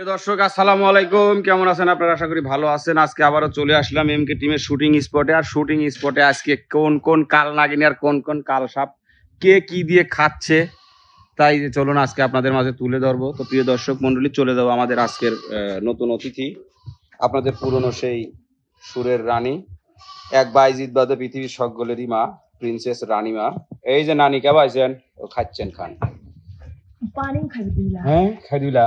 প্রিয় দর্শক আসসালামু আলাইকুম। কেমন আছেন আপনারা? আশা করি ভালো আছেন। আজকে আবারও চলে আসলাম এমকে টিমের শুটিং স্পটে আর শুটিং স্পটে আজকে কোন কোন কাল নাগিনী আর কোন কোন কাল সাপ? কে কি দিয়ে খাচ্ছে? তাই চলুন আজকে আপনাদের মাঝে তুলে ধরবো। তো প্রিয় দর্শক মন্ডলী চলে যাব আমাদের আজকের নতুন অতিথি। আপনাদের পুরনো সেই সুরের রানী। এক বাইজিৎ বাদে পৃথিবীর সকলেরই মা প্রিন্সেস রানীমা। এই যে নানি কে পাইছেন ও খাচ্ছেন খান। দিলা। হ্যাঁ খাইদিলা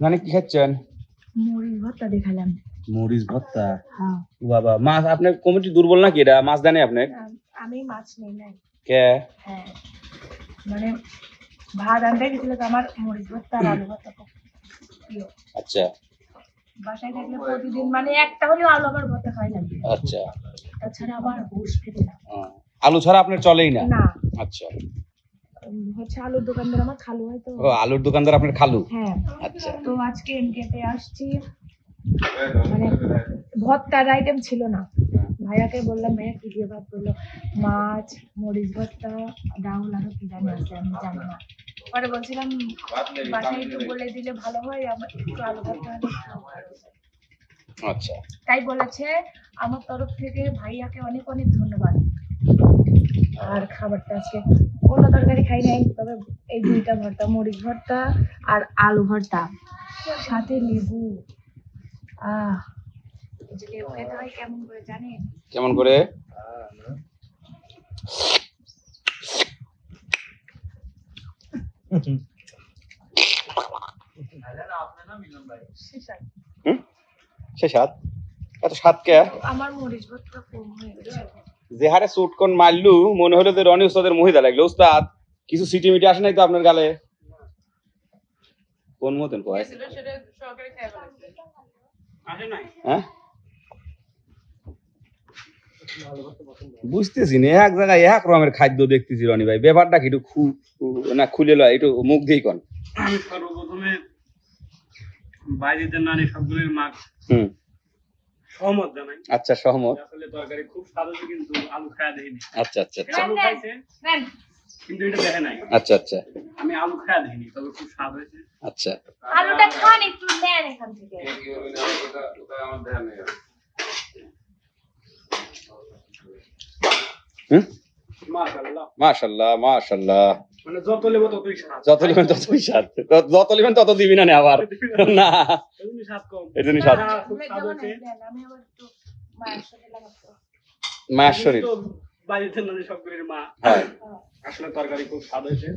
নানি কি খাচ্ছেন? মরিচ ভর্তা দেখালাম। মরিচ ভর্তা? হ্যাঁ। বাবা মাছ আপনার কমিটি দুর্বল নাকি এটা? মাছ জানে আপনি আমি মাছ নেই নাই। কে? হ্যাঁ। মানে ভাত আনতে গেছিল তো আমার মরিচ ভর্তা আর আলু ভর্তা আচ্ছা। বাসায় থাকলে প্রতিদিন মানে একটা হলেও আলু আবার ভর্তা খাই লাগবে আচ্ছা। তাছাড়া হুশ না আলু ছাড়া আপনার চলেই না? না। আচ্ছা। হচ্ছে আলুর দোকানদার আমার খালু হয় তো ও আলুর দোকানদার আপনার খালু? হ্যাঁ। আচ্ছা। তো আজকে এমকেতে আসছি। মানে ভর্তার আইটেম ছিল না। ভাইয়াকে বললাম ভাইয়া কি দিয়ে ভাত করল? মাছ মরিচ ভর্তা ডাউল আরও কি জানি আছে আমি জানি না। পরে বলছিলাম বাসায় একটু বলে দিলে ভালো হয় আমার একটু আলু ভর্তা। আচ্ছা। তাই বলেছে আমার তরফ থেকে ভাইয়াকে অনেক অনেক ধন্যবাদ। আর খাবারটা আজকে কোনো তরকারি খাই নাই তবে এই দুইটা ভর্তা মরিচ ভর্তা আর আলু ভর্তা। সাথে লেবু। আহ লেবু খেতে হয় কেমন করে জানেন? কেমন করে? সে স্বাদ? এত স্বাদ কে? আমার মরিচ ভর্তা কম হয়ে গেছে। যে হারে সুট কোন মারলু মনে হলো যে রনি উস্তাদের মহিদা লাগল। উস্তাদ কিছু সিটি মিটি আসে নাই তো আপনার গালে? কোন মতন কয়? হ্যাঁ? বুঝতেছি না এক জায়গায় এক রকমের খাদ্য দেখতেছি রনি ভাই। ব্যাপারটা কি একটু খু না খুলে লয় একটু মুখ দিয়েই কন। আমি সর্বপ্রথমে বাইরেতে নারী সবগুলির মাছ হুম। সহমত জানাই। আচ্ছা সহমত। আসলে তরকারি খুব স্বাদ হয়েছে কিন্তু আলু খায়া দেখিনি আচ্ছা আচ্ছা আচ্ছা। আলু খাইছে কিন্তু এটা দেখে নাই। আচ্ছা আচ্ছা। আমি আলু খায়া দেখিনি তবে খুব স্বাদ হয়েছে। আচ্ছা। আলুটা খান একটু নেন এখান থেকে। হুম? লেবো ততই স্বাদ যত ততই স্বাদ। যত তত দিবি না আবার। না। এই স্বাদ। হ্যাঁ, মায়ের শরীর। সবগুলির মা। হ্যাঁ। আসলে তরকারি খুব স্বাদ হয়েছে।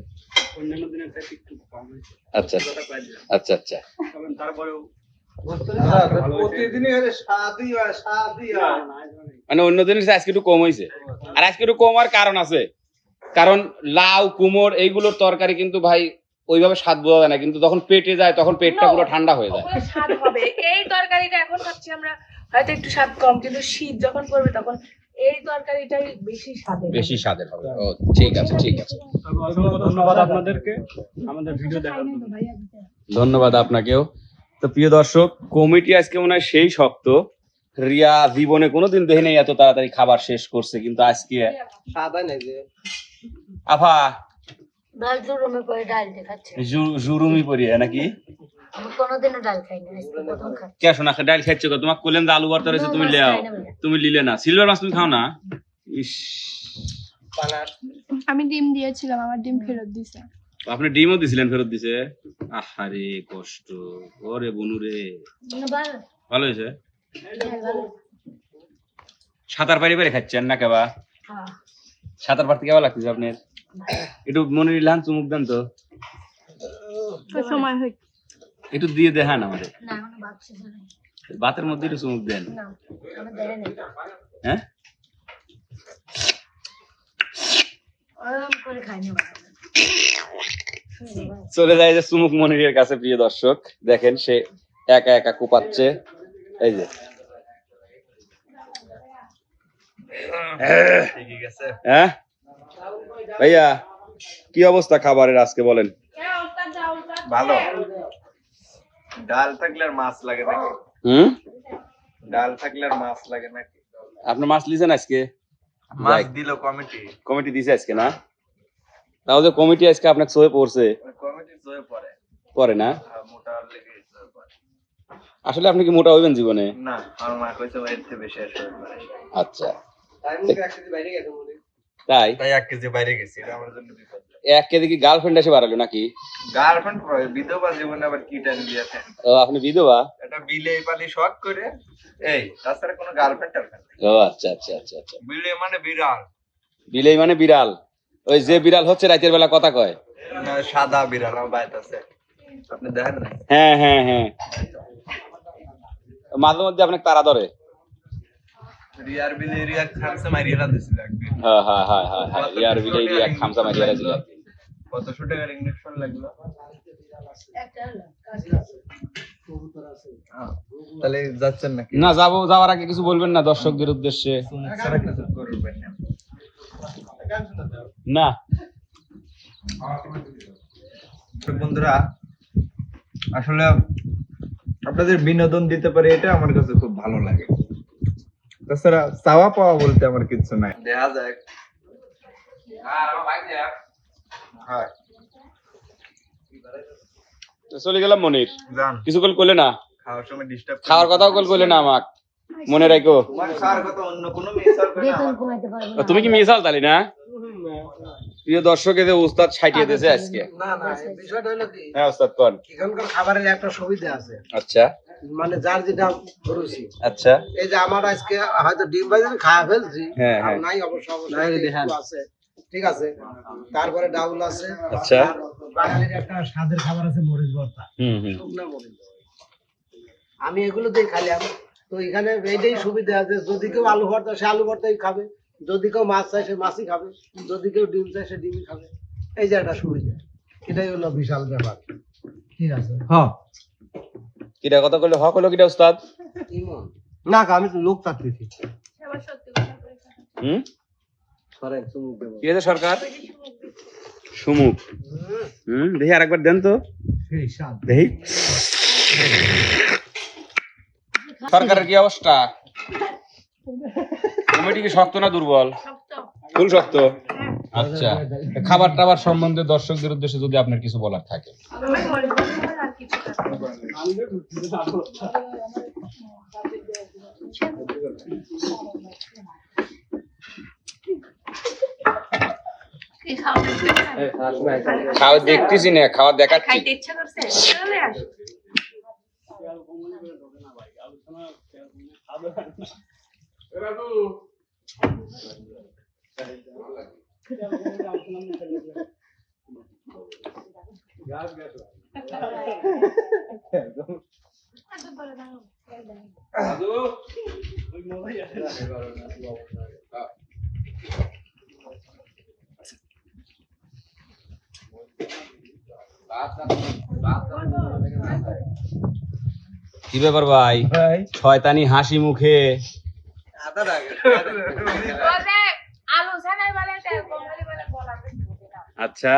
অন্যান্য দিনের থেকে একটু কম হয়েছে। আচ্ছা। আচ্ছা। আচ্ছা। আচ্ছা তারপরেও হয় হয়। মানে অন্য দিনের আজকে একটু কম হয়েছে। আর আজকে একটু কম হওয়ার কারণ আছে। কারণ লাউ কুমোর এইগুলোর তরকারি কিন্তু ভাই ওইভাবে স্বাদ বোঝা যায় না। কিন্তু যখন পেটে যায় তখন পেটটা পুরো ঠান্ডা হয়ে যায়। স্বাদ হবে। এই তরকারিটা এখন খাচ্ছি আমরা হয়তো একটু স্বাদ কম কিন্তু শীত যখন পড়বে তখন এই তরকারিটাই বেশি স্বাদের বেশি স্বাদের হবে। ও ঠিক আছে ঠিক আছে। ধন্যবাদ আপনাদেরকে। আমাদের ভিডিও দেখার ধন্যবাদ আপনাকেও। তো প্রিয় দর্শক কমিটি আজকে মনে হয় সেই শক্ত। রিয়া জীবনে কোনোদিন দেখে নেই এত তাড়াতাড়ি খাবার শেষ করছে কিন্তু আজকে সাদা নেই যে। আফা ডাল করে ডাল দেখাচ্ছে জুরুমি পরিয়ে নাকি? কোনোদিনও ডাল খাই না আজকে প্রথম খাচ্ছি। কে শোনা ডাল খাচ্ছ তোমাকে কইলাম আলু ভর্তা রয়েছে তুমি লেও। তুমি লিলে না। সিলভার মাছ তুমি খাও না? ইস। আমি ডিম দিয়েছিলাম আমার ডিম ফেরত দিছে। আপনি ডিমও দিছিলেন ফেরত দিছে? আহারে কষ্ট। ওরে বনু রে। ভালো। ভালো হয়েছে? হ্যাঁ, সাঁতার পারি পারি খাচ্ছেন না কেবা হ্যাঁ। সাঁতার পারতে কেমন লাগতেছে আপনার? একটু মনে নিলাম চুমুক দেন তো। সময় হয়ে। একটু দিয়ে দেখান আমাদের। ভাতের মধ্যে একটু চুমুক দেন। হ্যাঁ? চলে যায় যে সুমুক মনিরের কাছে প্রিয় দর্শক। দেখেন সে একা একা কোপাচ্ছে। এই যে। হ্যাঁ? ভাইয়া কি অবস্থা খাবারের আজকে বলেন? ভালো। ডাল থাকলে আর মাছ লাগে নাকি? হুম? ডাল থাকলে আর মাছ লাগে নাকি? আপনি মাছ লিছেন আজকে? মাছ। দিল কমিটি। কমিটি দিছে আজকে না? তাও যে কমিটি আজকে আপনার সয়ে পড়ছে। কমিটি জয়ে পড়ে। পরে না? মোটা লেগে। আসলে আপনি কি মোটা হইবেন জীবনে? না আমার মা কইছে এর থেকে বেশি আসবে আচ্ছা। তাই? তাই এক কেজি বাইরে গেছি এটা আমার জন্য বিপদ। এক কেজি কি গার্লফ্রেন্ড এসে বাড়ালো নাকি? গার্লফ্রেন্ড বিধবা জীবনে আবার কি টান দিয়েছেন ও আপনি বিধবা? এটা বিলে পালি শখ করে এই তাছাড়া কোনো গার্লফ্রেন্ড টার্লফ্রেন্ড ও আচ্ছা আচ্ছা আচ্ছা আচ্ছা। বিলে মানে বিড়াল। বিলেই মানে বিড়াল। ওই যে বিড়াল হচ্ছে রাতের বেলা কথা কয়। সাদা বিড়াল আমার বাড়িতে আছে আপনি দেখেন হ্যাঁ হ্যাঁ হ্যাঁ। মাঝে মধ্যে আপনাকে তারা ধরে। রিয়ার বিলে রিয়া খামসা মারিয়ে না একদিন। হ্যাঁ হ্যাঁ হ্যাঁ হ্যাঁ হ্যাঁ ইয়ার বিলেই রিয়া খামসা মারিয়া রাখছিল কতশো টাকার ইঞ্জেকশন লাগল? তাহলে যাচ্ছেন নাকি? না যাব যাওয়ার আগে কিছু বলবেন না দর্শকদের উদ্দেশ্যে? না। বন্ধুরা আসলে আপনাদের বিনোদন দিতে পারে এটা আমার কাছে খুব ভালো লাগে। তাছাড়া চাওয়া পাওয়া বলতে আমার কিছু নাই। দেখা যাক। হ্যাঁ চলে গেলাম মনির। কিছু কল করলে না? খাওয়ার সময় ডিস্টার্ব খাওয়ার কথাও কল করলে না আমাক? মনে রাখো। তুমি কি মিসাল তালি না? প্রিয় দর্শক এদের উস্তাদ ছাইটিয়ে দিয়েছে আজকে। না না বিষয়টা হলো কি? হ্যাঁ উস্তাদ কন? এখানকার খাবারের একটা সুবিধা আছে। আচ্ছা। মানে যার যেটা রুচি আচ্ছা। এই যে আমার আজকে হয়তো ডিম ভাজি আমি খাওয়া ফেলছি হ্যাঁ, আর হ্যাঁ। নাই অবশ্য অবশ্যই একটু আছে। ঠিক আছে? তারপরে ডাউল আছে। আচ্ছা। বাঙালির একটা স্বাদের খাবার আছে মরিচ ভর্তা। হুম হুম। শুকনা মরিচ। আমি এগুলো দিয়ে খাইলাম তো এখানে এইটাই সুবিধা আছে যদি কেউ আলু ভর্তা সে আলু ভর্তাই খাবে। যদি কেউ মাছ চায় সে মাছই খাবে। যদি কেউ ডিম চায় সে ডিমই খাবে। এই যে একটা সুবিধা। এটাই হলো বিশাল ব্যাপার। ঠিক আছে? হ্যাঁ। কিটা কথা কইলে? হক হলো কিটা উস্তাদ? না আমি তো লোক বলেছে। হুম? কি হয়েছে সরকার? সুমুখ হুম দেখি আরেকবার দেন তো। দেখি। সরকারের কি অবস্থা? কমিটি কি শক্ত না দুর্বল? ফুল শক্ত? আচ্ছা। খাবার টাবার সম্বন্ধে দর্শকদের উদ্দেশ্যে যদি আপনার কিছু বলার থাকে। কিছু খাওয়া দেখতেছি না খাওয়া দেখাচ্ছি। খাইতে ইচ্ছা করছে? চলে আসো। কি ব্যাপার ভাই? শয়তানি হাসি মুখে। বলে বলা আচ্ছা।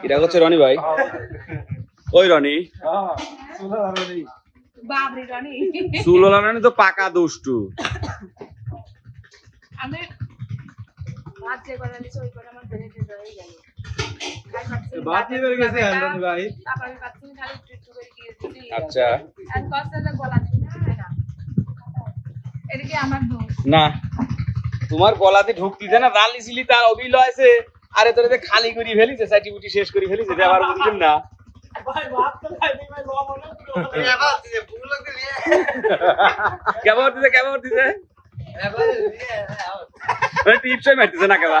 কিরা করছে রনি ভাই? ওই রনি। রনি। তো পাকা দুষ্টু। আমি গেছে আন্দানি ভাই আমি খালি একটু করে গিয়েছি আচ্ছা। আর কষ্ট গলা না এটা কি আমার দোষ না তোমার গলাতে ঢুকতিছে না রালিছিলি তার অভিলয় আছে। আরে তোরে খালি করি ফেলিছে সাইটি বুটি শেষ করে ফেলিছে এটা আবার বুঝলেন না। কেমন দিছে কেমন দিছে টিপসই মারতেছে না কেবা?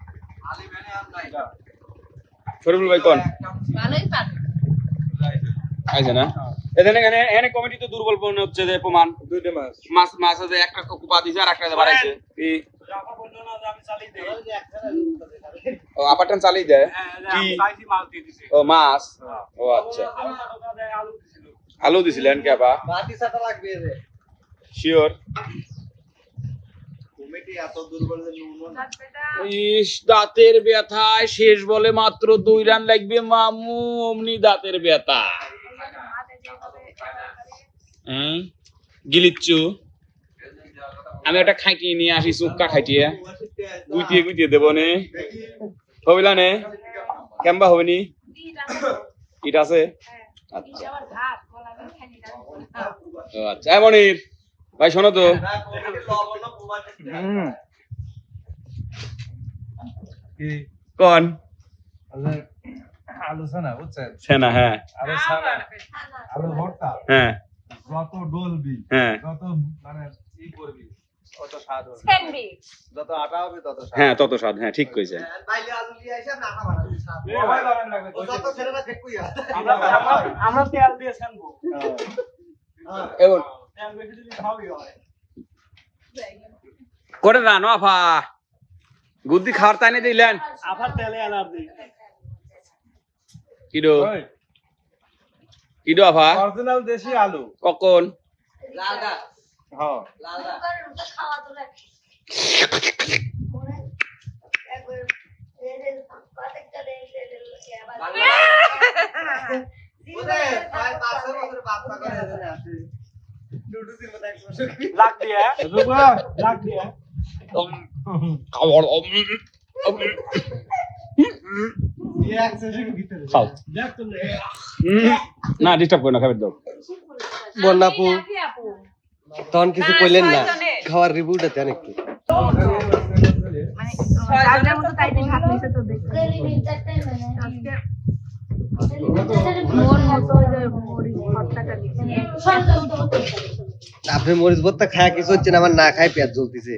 শরীফুল ভাই কোন? ভালোই পারে আইছে না এখানে এখানে এখানে কমিটি তো দুর্বল মনে হচ্ছে যে প্রমাণ। দুইটা মাছ। মাছ মাছ আছে একটা কুপা দিছে আর একটা বাড়াইছে। এই জাফা বলল না যে আমি চালিয়ে দেই ও চালিয়ে দেয়? হ্যাঁ কি? আমি মাল দিয়ে দিছে ও মাছ? ও আচ্ছা। আলু দিছিলেন কে বা বাতি চাটা লাগবে রে শিওর কমিটি এত দুর্বল যে নুন ইস, দাঁতের ব্যথায় শেষ বলে মাত্র দুই রান লাগবে মামু, অমনি দাঁতের ব্যথা। হুম গিলিচ্ছু? আমি একটা খাইটিয়ে নিয়ে আসি চুক্কা খাইটিয়ে গুইতিয়ে গুইতিয়ে দেবো নে। হবিলা নে? কেমবা হবে নি ইট আছে? আচ্ছা। আচ্ছা। মনির, ভাই শোনো তো। কন? আলু ছানা বুঝছেন? সেনা হ্যাঁ। আলু আলু ভর্তা। হ্যাঁ। যত ডলবি হ্যাঁ। যত মানে ই করবি তত স্বাদ হবে। স্যান্ডউইচ যত আটা হবে হ্যাঁ তত স্বাদ হ্যাঁ ঠিক কইছে এবং করে দানো আফা। গুদ্দি খাওয়ার তাই নিয়ে দিলেন। তেলে কিডো? কিডো আফা? অরিজিনাল দেশি আলু। কখন? হ্যাঁ খাওয়া তো লাগে একবার এই যে প্রত্যেকটা রে- রে- রে- আবার ওদের প্রায় 500 বছর বাচ্চা করে এখানে আসে লাগ দিয়ে। দিয়ে খাও দেখ তো হুম, না ডিস্টার্ব করে না খাবার দাও বন্যাপু তখন কিছু কইলেন না খাওয়ার রিভিউটা দেন একটু। মানে মতো আপনি মরিচ ভর্তা খায় কিছু হচ্ছে না আমার না খায় পেঁয়াজ জ্বলতেছে।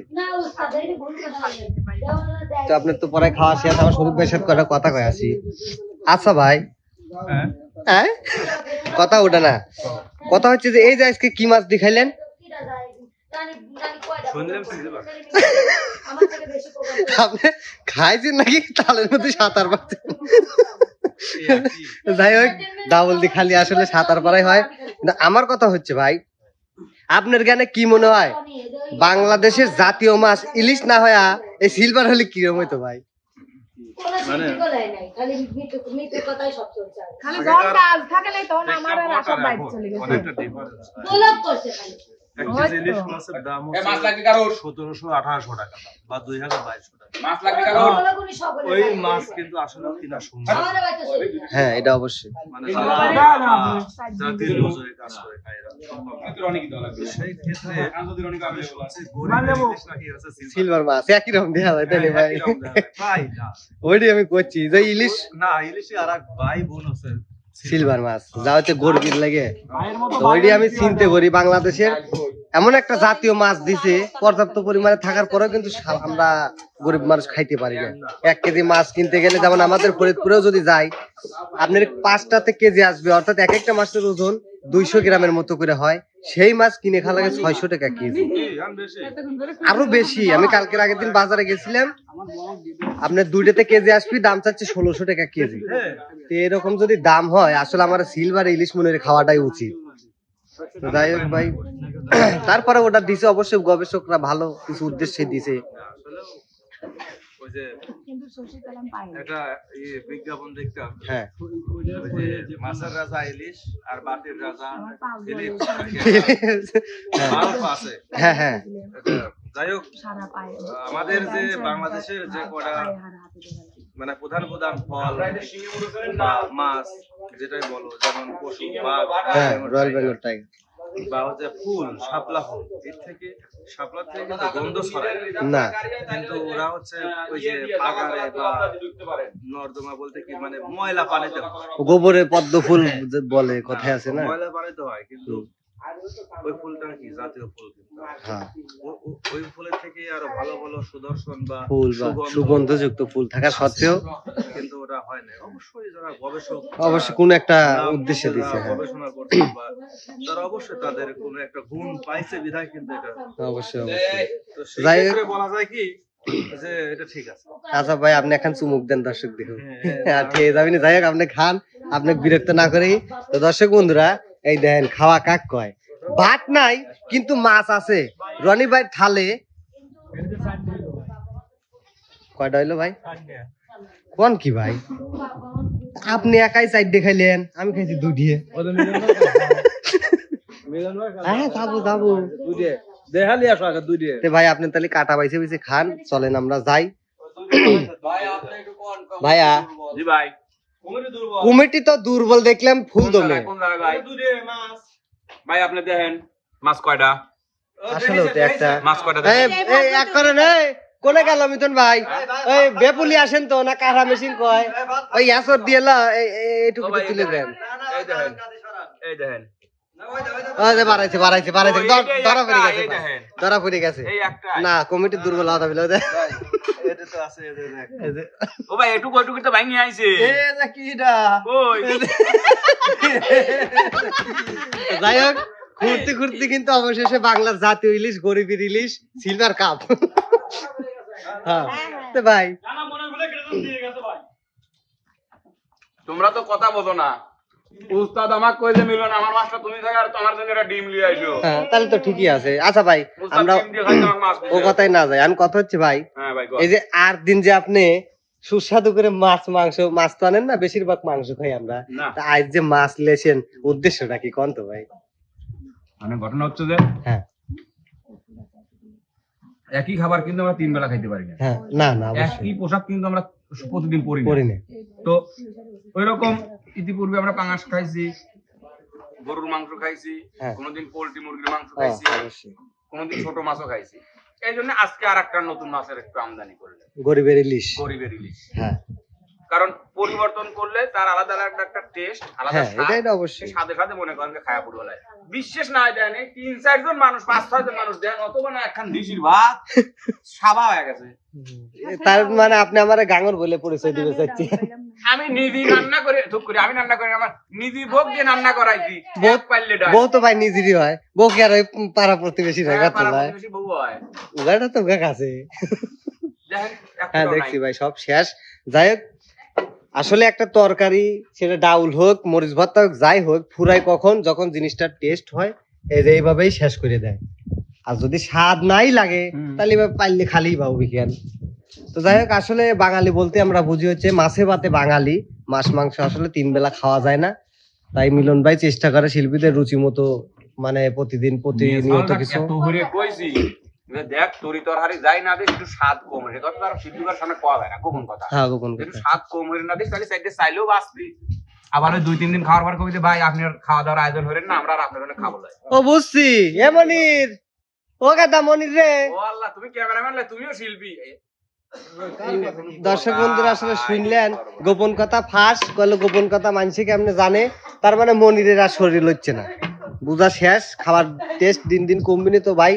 তো আপনার তো পরে খাওয়া শেষ আমার শরীর ভাইয়ের সাথে কটা কথা কয়ে আসি? আচ্ছা ভাই। হ্যাঁ? কথা ওটা না। কথা হচ্ছে যে এই যে আজকে কি মাছ দিয়ে খাইলেন? আমার থেকে বেশি প্রবলেম আপনি খাইছেন নাকি? তালের মধ্যে সাঁতার পারছেন যাই হোক ডাবল দি খালি আসলে সাঁতার পারাই হয়। আমার কথা হচ্ছে ভাই আপনার জ্ঞানে কি মনে হয়? বাংলাদেশের জাতীয় মাছ ইলিশ না হয়া এই সিলভার হলে কিরম হইতো ভাই? খালি। মাছ লাগবে কারোর সতেরোশো আঠারোশো টাকা বা দুই হাজার বাইশশো টাকা। মাছ লাগবে কারোর ওই মাছ কিন্তু আসলে কিনা। হ্যাঁ এটা অবশ্যই। মানে যারা কাজ করে হচ্ছে সিলভার। মাছ একই রকম দেওয়া হয় ভাই। যায়। তাই না। ওইটাই আমি করছি যে ইলিশ না ইলিশে আর এক ভাই বোন আছে। সিলভার মাছ যা হচ্ছে গরবির লাগে আমি চিনতে করি বাংলাদেশের। এমন একটা জাতীয় মাছ দিছে, পর্যাপ্ত পরিমাণে থাকার পরেও কিন্তু আমরা গরিব মানুষ খাইতে পারি না। এক কেজি মাছ কিনতে গেলে যেমন আমাদের ফরিদপুরেও যদি যাই, আপনার পাঁচটাতে কেজি আসবে, অর্থাৎ এক একটা মাছের ওজন দুইশো গ্রামের মতো করে হয়। সেই মাছ কিনে খাওয়া লাগে ছয়শো টাকা কেজি। আরও বেশি, আমি কালকের আগের দিন বাজারে গেছিলাম আপনার দুইটাতে কেজি আসবি, দাম চাচ্ছে ষোলোশো টাকা কেজি। তো এরকম যদি দাম হয়, আসলে আমার সিলভার ইলিশ মনে খাওয়াটাই উচিত। যাই হোক ভাই। তারপরে ওটা দিছে অবশ্যই গবেষকরা ভালো কিছু উদ্দেশ্যে দিছে। ইয়ে হ্যাঁ। ওই যে মাছের রাজা ইলিশ আর বাতির রাজা আমার পাও জ্বলে ইলিশ গেছে। বাল্ব আছে। হ্যাঁ হ্যাঁ। যাই হোক আমাদের যে বাংলাদেশের যে কটা। মানে প্রধান প্রধান ফল মাছ যেটাই বলো যেমন পশু বা হ্যাঁ রয়্যাল বেঙ্গল টাইগার। বা হচ্ছে ফুল শাপলা ফুল এর থেকে শাপলা থেকে কিন্তু গন্ধ ছড়ায়। না। কিন্তু ওরা হচ্ছে ওই যে পাগারে বা নর্দমা বলতে কি মানে ময়লা পানিতে হয়। গোবরে পদ্ম ফুল বলে কথায় আছে না? ময়লা পানিতে হয় কিন্তু ওই ফুলটা কি জাতীয় ফুল হ্যাঁ। ওই ফুলের থেকে আরও ভালো ভালো সুদর্শন বা ফুল বা সুগন্ধ- সুগন্ধযুক্ত ফুল থাকা সত্ত্বেও কিন্তু ওটা হয় না অবশ্যই যারা গবেষক অবশ্যই কোন একটা উদ্দেশ্যে দিছে হ্যাঁ। গবেষণা করছে বা তারা অবশ্যই তাদের কোনো একটা গুণ পাইছে বিধায় কিন্তু এটা। অবশ্যই অবশ্যই। তো সেই ক্ষেত্রে বলা যায় কি আচ্ছা ভাই আপনি এখন চুমুক দেন দর্শক দেখুন। হ্যাঁ, আর ঠিক যাবেন যাই হোক আপনি খান আপনি বিরক্ত না করেই। তো দর্শক বন্ধুরা এই দেখেন, খাওয়া কাক কয়? ভাত নাই, কিন্তু মাছ আছে। রনি ভাই থালে। কয়টা হইল ভাই? কোন কি ভাই? আপনি একাই সাইড দেখাইলেন আমি খাইছি দুটিয়ে হ্যাঁ ভাই, আপনি তাহলে কাটা বাইছে বাইছে খান, চলেন আমরা যাই। ভাইয়া। কমিটি তো দুর্বল দেখলাম ফুল দমে। ভাই আপনি দেখেন মাছ কয়টা? আসলে তো একটা মাছ কয়টা এই এক করেন এই কোনে গেল মিথুন ভাই? ওই বেপুলি আসেন তো না কারা মেশিন কয়? ওই ইয়াসর দিয়ে লা এই- এই- এইটুকু ও তুলে দেন। এই দেখেন। এই দেখেন। বাড়াইছে বাড়াইছে বাড়াইছে। ও, ধর- ধরা পড়ে গেছে। ধরা পড়ে গেছে। না কমিটির দুর্বল এটা তো আছে ও ভাই এটুকু এটুকু তো ভাঙি আইছে। এই যে কিডা কই? যাই হোক ঘুরতে ঘুরতে কিন্তু অবশেষে বাংলার জাতীয় ইলিশ গরিবের ইলিশ সিলভার কাপ। হ্যাঁ তো ভাই। তোমরা তো কথা বোঝো না। উস্তাদ আমাকে কই যে মিলন আমার মাছটা তুমি থাকে আর তোমার জন্য একটা ডিম আইছো হ্যাঁ তাহলে তো ঠিকই আছে। আচ্ছা ভাই আমরা ও কথাই না যাই আমি কথা হচ্ছে ভাই হ্যাঁ ভাই এই যে আট দিন যে আপনি সুস্বাদু করে মাছ মাংস মাছ তো আনেন না বেশিরভাগ মাংস খাই আমরা। তা আজ যে মাছ লেছেন উদ্দেশ্যটা কি কোন তো ভাই? মানে ঘটনা হচ্ছে যে হ্যাঁ। একই খাবার কিন্তু আমরা তিন বেলা খাইতে পারি না। হ্যাঁ না না একই পোশাক কিন্তু আমরা প্রতিদিন পরি। না। তো ওই রকম ইতিপূর্বে আমরা পাঙাশ খাইছি গরুর মাংস খাইছি কোনদিন কোনোদিন পোল্ট্রি মুরগির মাংস হ্যাঁ, খাইছি কোনদিন কোনোদিন ছোট মাছও খাইছি। এই জন্য আজকে আর একটা নতুন মাছের একটু আমদানি করলেন। গরিবের ইলিশ। গরিবের ইলিশ। হ্যাঁ। কারণ পরিবর্তন করলে তার আলাদা আলাদা একটা টেস্ট আলাদা হ্যাঁ স্বাদ, এটাই তো সে অবশ্যই সাথে সাথে মনে করেন যে খায়া পড়বে লাগে বিশেষ না দেন এই তিন চারজন মানুষ পাঁচ ছয় জন মানুষ দেন অথবা না একখান দিশির ভাত সাবা হয়ে গেছে। তার মানে আপনি আমার গাঙর বলে পরিচয় দিতে চাচ্ছি আমি নিজে রান্না করে ধুপ করে আমি রান্না করি আমার নিজে ভোগ দিয়ে রান্না করাইছি ভোগ পাইলে ডাল। বউ তো ভাই নিজেরই হয়। বউ কি আর ওই পাড়া প্রতিবেশী হ্যাঁ, রেখা তো পাড়া ভাই। প্রতিবেশী বউ হয়। উগাটা তো উগা কাছে। দেখেন হ্যাঁ দেখছি নাই। ভাই সব শেষ। যাই হোক আসলে একটা তরকারি সেটা ডাউল হোক মরিচ ভর্তা হোক যাই হোক ফুরাই কখন যখন জিনিসটা টেস্ট হয় এই যে এইভাবেই শেষ করে দেয়। আর যদি স্বাদ নাই লাগে তাহলে এবার পাইলে খালি পাবো বিজ্ঞান। তো যাই হোক আসলে বাঙালি বলতে আমরা বুঝি হচ্ছে মাছে ভাতে বাঙালি মাছ মাংস আসলে তিন বেলা খাওয়া যায় না। তাই মিলন ভাই চেষ্টা করে শিল্পীদের রুচি মতো মানে প্রতিদিন প্রতিনিয়ত কিছু। দেখ তরি তরহারি যাই না দিস একটু স্বাদ কম হয়ে কথা তার শিল্পীর সামনে কোয়া যায় না গোপন কথা। হ্যাঁ গোপন একটু স্বাদ কম হয়ে না দিস তাহলে সাইডে চাইলেও বাঁচবি। আবার দুই তিন দিন খাওয়ার পর কবি ভাই আপনি আর খাওয়া দাওয়ার আয়োজন করেন না আমরা আর আপনার জন্য খাব ও বুঝছি। এ মনির ও গাদা মনির রে। ও আল্লাহ তুমি ক্যামেরাম্যান তুমিও শিল্পী। দর্শক বন্ধুরা আসলে শুনলেন গোপন কথা ফাঁস কইলো গোপন কথা মানুষে কেমনে জানে তার মানে মনিরের আর শরীর হচ্ছে না। বুঝা শেষ খাবার টেস্ট দিন দিন কমবিনি তো ভাই।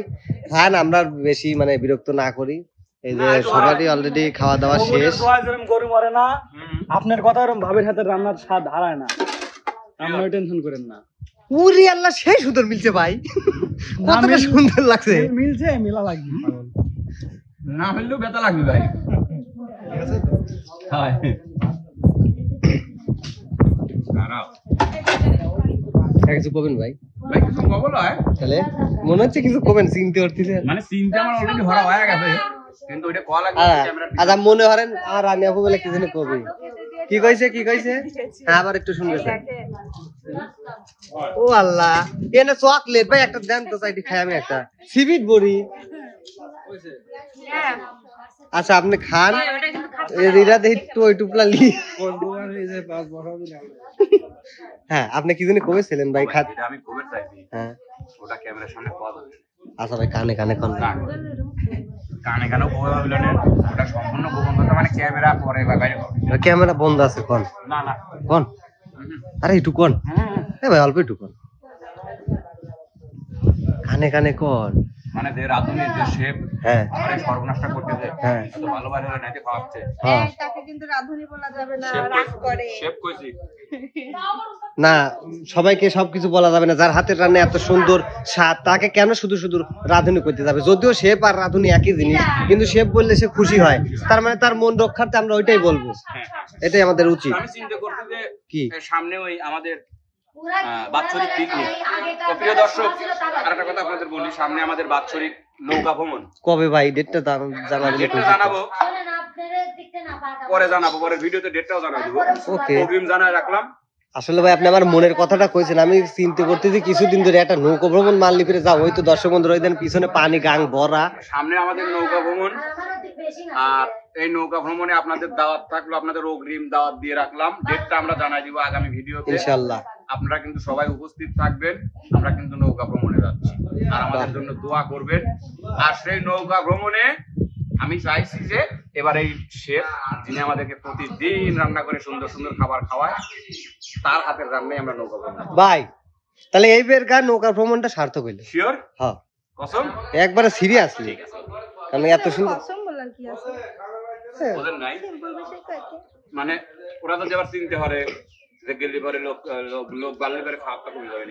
খান আমরা বেশি মানে বিরক্ত না করি। এই যে সবারই অলরেডি খাওয়া দাওয়া শেষ। গরু মরে না আপনার কথা এরকম ভাবের হাতে রান্নার স্বাদ হারায় না। আপনি টেনশন করেন না। উরি আল্লাহ সেই সুন্দর মিলছে ভাই। কতটা সুন্দর লাগছে। মিলছে মিলা লাগবে। না হইলেও বেতা লাগবে ভাই। হয়। কিছু কবেন ভাই। ভাই কিছু কবল হয়? তাহলে মনে হচ্ছে কিছু কবেন চিনতে পারতেছে। মানে চিন্তা আমার অলরেডি ভরা হয়ে গেছে। কিন্তু ওইটা কল লাগবে ক্যামেরা আচ্ছা মনে হরেন আর রানী আপু বলে কি জানি কবি। কি কইছে কি কইছে? হ্যাঁ আবার একটু শুনতেছে ও আল্লাহ এনে চকলেট ভাই একটা দেন তো সাইডে খাই আমি একটা। সিবিট বড়ি। আচ্ছা আপনি খান। দেখি টুপলা লি হ্যাঁ আপনি কি জানি কবেছিলেন ভাই? খাত আমি কোভিড চাইছি হ্যাঁ। ওটা ক্যামেরার সামনে পাওয়া যাবে। আচ্ছা ভাই কানে কানে কোন কানে ভাবিল ওটা সম্পূর্ণ গোপন কথা মানে ক্যামেরা পরে বাইরে ক্যামেরা বন্ধ আছে কোন। না না। কোন। আরে একটু কোন। এ ভাই অল্প একটু কোন। কানে কানে কর মানে যে রাধুনি যে শেপ হ্যাঁ। সর্বনাশটা করতেছে হ্যাঁ। এত হলে নাইতে খাওয়াচ্ছে হ্যাঁ। তাকে কিন্তু রাধুনি বলা যাবে না রাগ করে। শেপ কইছি। না সবাইকে সবকিছু বলা যাবে না যার হাতের রান্না এত সুন্দর স্বাদ তাকে কেন শুধু শুধু রাঁধুনি করতে যাবে? যদিও শেপ আর রাঁধুনি একই জিনিস কিন্তু শেপ বললে সে খুশি হয়। তার মানে তার মন রক্ষার্থে আমরা ওইটাই বলব। এটাই আমাদের উচিত। আমি চিন্তা করছি যে কি? সামনে ওই আমাদের বাৎসরিক পিকনিক তো প্রিয় দর্শক ছিল তারা। আর একটা কথা আপনাদের বলি সামনে আমাদের বাৎসরিক নৌকা ভ্রমণ। কবে ভাই? ডেটটা জানাবেন ডেটটা জানাব। পরে জানাব পরে ভিডিওতে ডেটটাও দেবো জানাই রাখলাম। আসলে ভাই আপনি আমার মনের কথাটা কইছেন। আমি চিন্তা করতেছি কিছুদিন ধরে একটা নৌকা ভ্রমণ ফিরে যাও। হয়তো দর্শক বন্ধু ওই দিন পিছনে পানি গাং ভরা সামনে আমাদের নৌকা ভ্রমণ। আর এই নৌকা ভ্রমণে আপনাদের দাওয়াত থাকল আপনাদের অগ্রিম দাওয়াত দিয়ে রাখলাম। ডেটটা আমরা জানাই দিব আগামী ভিডিওতে। ইনশাল্লাহ আপনারা কিন্তু সবাই উপস্থিত থাকবেন আমরা কিন্তু নৌকা ভ্রমণে যাচ্ছি। আর আমাদের জন্য দোয়া করবেন। আর সেই নৌকা ভ্রমণে আমি চাইছি যে এবার এই শেফ যিনি আমাদেরকে প্রতিদিন রান্না করে সুন্দর সুন্দর খাবার খাওয়ায় তার হাতের রান্নাই আমরা নৌকা ভ্রমণ ভাই তাহলে এই বের গান নৌকা ভ্রমণটা সার্থক হইল। শিওর হ্যাঁ। কসম? একবারে সিরিয়াসলি কারণ এত সুন্দর কসম বলার কি আছে? ওদের নাই। মানে ওরা তো যাবার চিনতে পারে। যে গেলে পরে লোক লোক লোক বাড়লে পরে খাওয়াটা কমে যাবে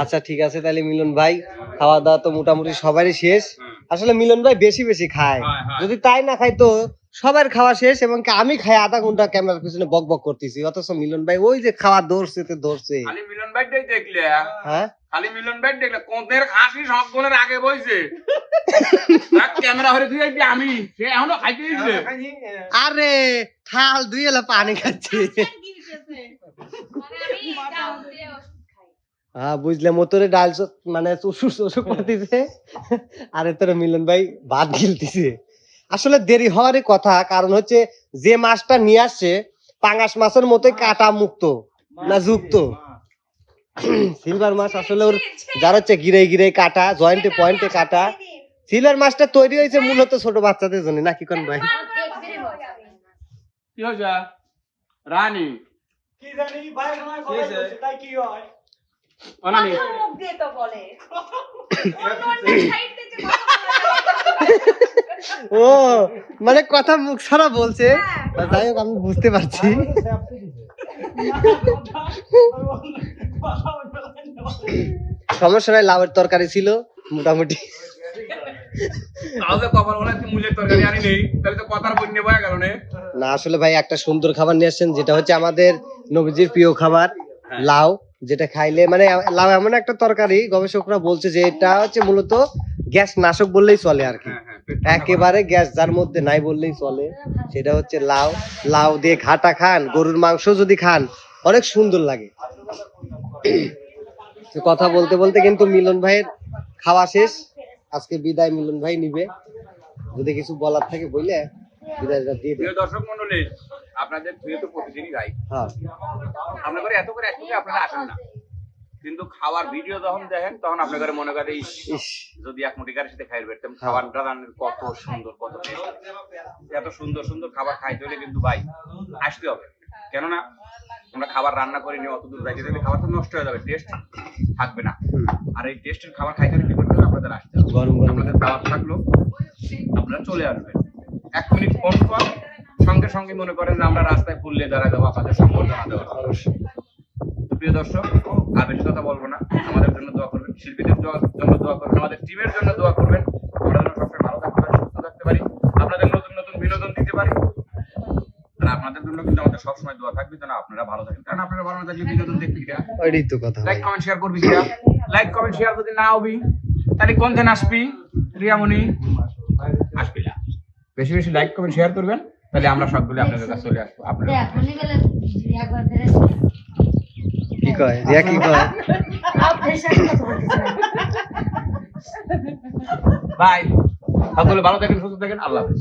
আচ্ছা ঠিক আছে তাহলে মিলন ভাই খাওয়া দাওয়া তো মোটামুটি সবারই শেষ। আসলে মিলন ভাই বেশি বেশি খায়। যদি তাই না খাই তো সবার খাওয়া শেষ এবং আমি খাই আধা ঘণ্টা ক্যামেরার পিছনে বক বক করতেছি অথচ মিলন ভাই ওই যে খাওয়া ধরছে তো ধরছে। খালি মিলন ভাইটাই দেখলে? হ্যাঁ? খালি মিলন ভাই দেখলে কোঁদের খাসি সকলের আগে বইছে। ক্যামেরা হরে তুই আমি সে এখনও খাইতে দিচ্ছে আরে থাল দুই এলা পানি খাচ্ছে। হ্যাঁ বুঝলে মোটরে ডাল চ- মানে চুসুর চুসুর করতেছে। আরে তোর মিলন ভাই ভাত গিলতেছে। আসলে দেরি হওয়ারই কথা কারণ হচ্ছে যে মাছটা নিয়ে আসছে পাঙাশ মাছের মতোই কাটা মুক্ত না যুক্ত। সিলভার মাছ আসলে ওর যার হচ্ছে গিরে গিরে কাটা জয়েন্টে পয়েন্টে কাটা। সিলভার মাছটা তৈরি হয়েছে মূলত ছোট বাচ্চাদের জন্য নাকি কোন ভাই। কি রানী। অনানি মাথার মুখ তো বলে। ও মানে কথা মুখ ছাড়া বলছে। যাই হোক আমি বুঝতে পারছি। সমস্যা নাই লাউয়ের তরকারি ছিল মোটামুটি। নে। না আসলে ভাই একটা সুন্দর খাবার নিয়ে আসছেন যেটা হচ্ছে আমাদের নবীজির প্রিয় খাবার লাউ যেটা খাইলে মানে লাউ এমন একটা তরকারি গবেষকরা বলছে যে এটা হচ্ছে মূলত গ্যাস নাশক বললেই চলে আর কি। একেবারে গ্যাস যার মধ্যে নাই বললেই চলে। সেটা হচ্ছে লাউ। লাউ দিয়ে ঘাটা খান গরুর মাংস যদি খান অনেক সুন্দর লাগে। কথা বলতে বলতে কিন্তু মিলন ভাইয়ের খাওয়া শেষ। আজকে বিদায় মিলন ভাই নিবে। যদি কিছু বলার থাকে বইলে বিদায়টা দিয়ে দেবে প্রিয় দর্শক মন্ডলী আপনাদের তো প্রতিদিনই যাই হ্যাঁ। আপনার করে এত করে আপনারা আসেন না। কিন্তু খাওয়ার ভিডিও যখন দেখেন তখন আপনাদের মনে করে ইস যদি এক মুঠি গাড়ির সাথে খাই পেতাম খাবারটা রান্নার কত সুন্দর কত এত সুন্দর সুন্দর খাবার খাইতে হলে কিন্তু ভাই আসতে হবে। কেননা আমরা খাবার রান্না করে নিয়ে অত দূর যাইতে দিলে খাবার তো নষ্ট হয়ে যাবে টেস্ট থাকবে না। আর এই টেস্টের খাবার খাইতে হলে কি করতে হবে? আপনাদের আসতে হবে। গরম গরম। আপনাদের দাওয়াত থাকল আপনারা চলে আসবেন। এক মিনিট ফোন কর সঙ্গে সঙ্গে মনে করেন যে আমরা রাস্তায় ফুললে দাঁড়া দেবো আপনাদের সম্বর্ধনা দেওয়া। তো প্রিয় দর্শক আর বেশি কথা বলব না। আমাদের জন্য দোয়া করবেন। শিল্পীদের জন্য দোয়া করবেন। আমাদের টিমের জন্য দোয়া করবেন। আমরা যেন সবসময় ভালো থাকতে পারি সুস্থ থাকতে পারি। আপনাদের নতুন নতুন বিনোদন দিতে পারি। আপনাদের জন্য কিন্তু আমাদের সবসময় দোয়া থাকবে যেন আপনারা ভালো থাকেন। কারণ আপনারা ভালো না থাকলে বিনোদন দেখবি কিরা ওইটাই তো কথা। লাইক কমেন্ট শেয়ার করবি কিরা? লাইক কমেন্ট শেয়ার যদি না হবি তাহলে কোন দিন আসবি? রিয়ামণি? আসবি না। বেশি বেশি লাইক কমেন্ট শেয়ার করবেন। তাহলে আমরা সবগুলো আপনাদের কাছে চলে আসব। আপনারা দেখ, উনি বলে, একবার ফেরে কি কয়? রিয়া কি কয়। বাই সকলে ভালো থাকেন সুস্থ থাকেন আল্লাহ হাফেজ।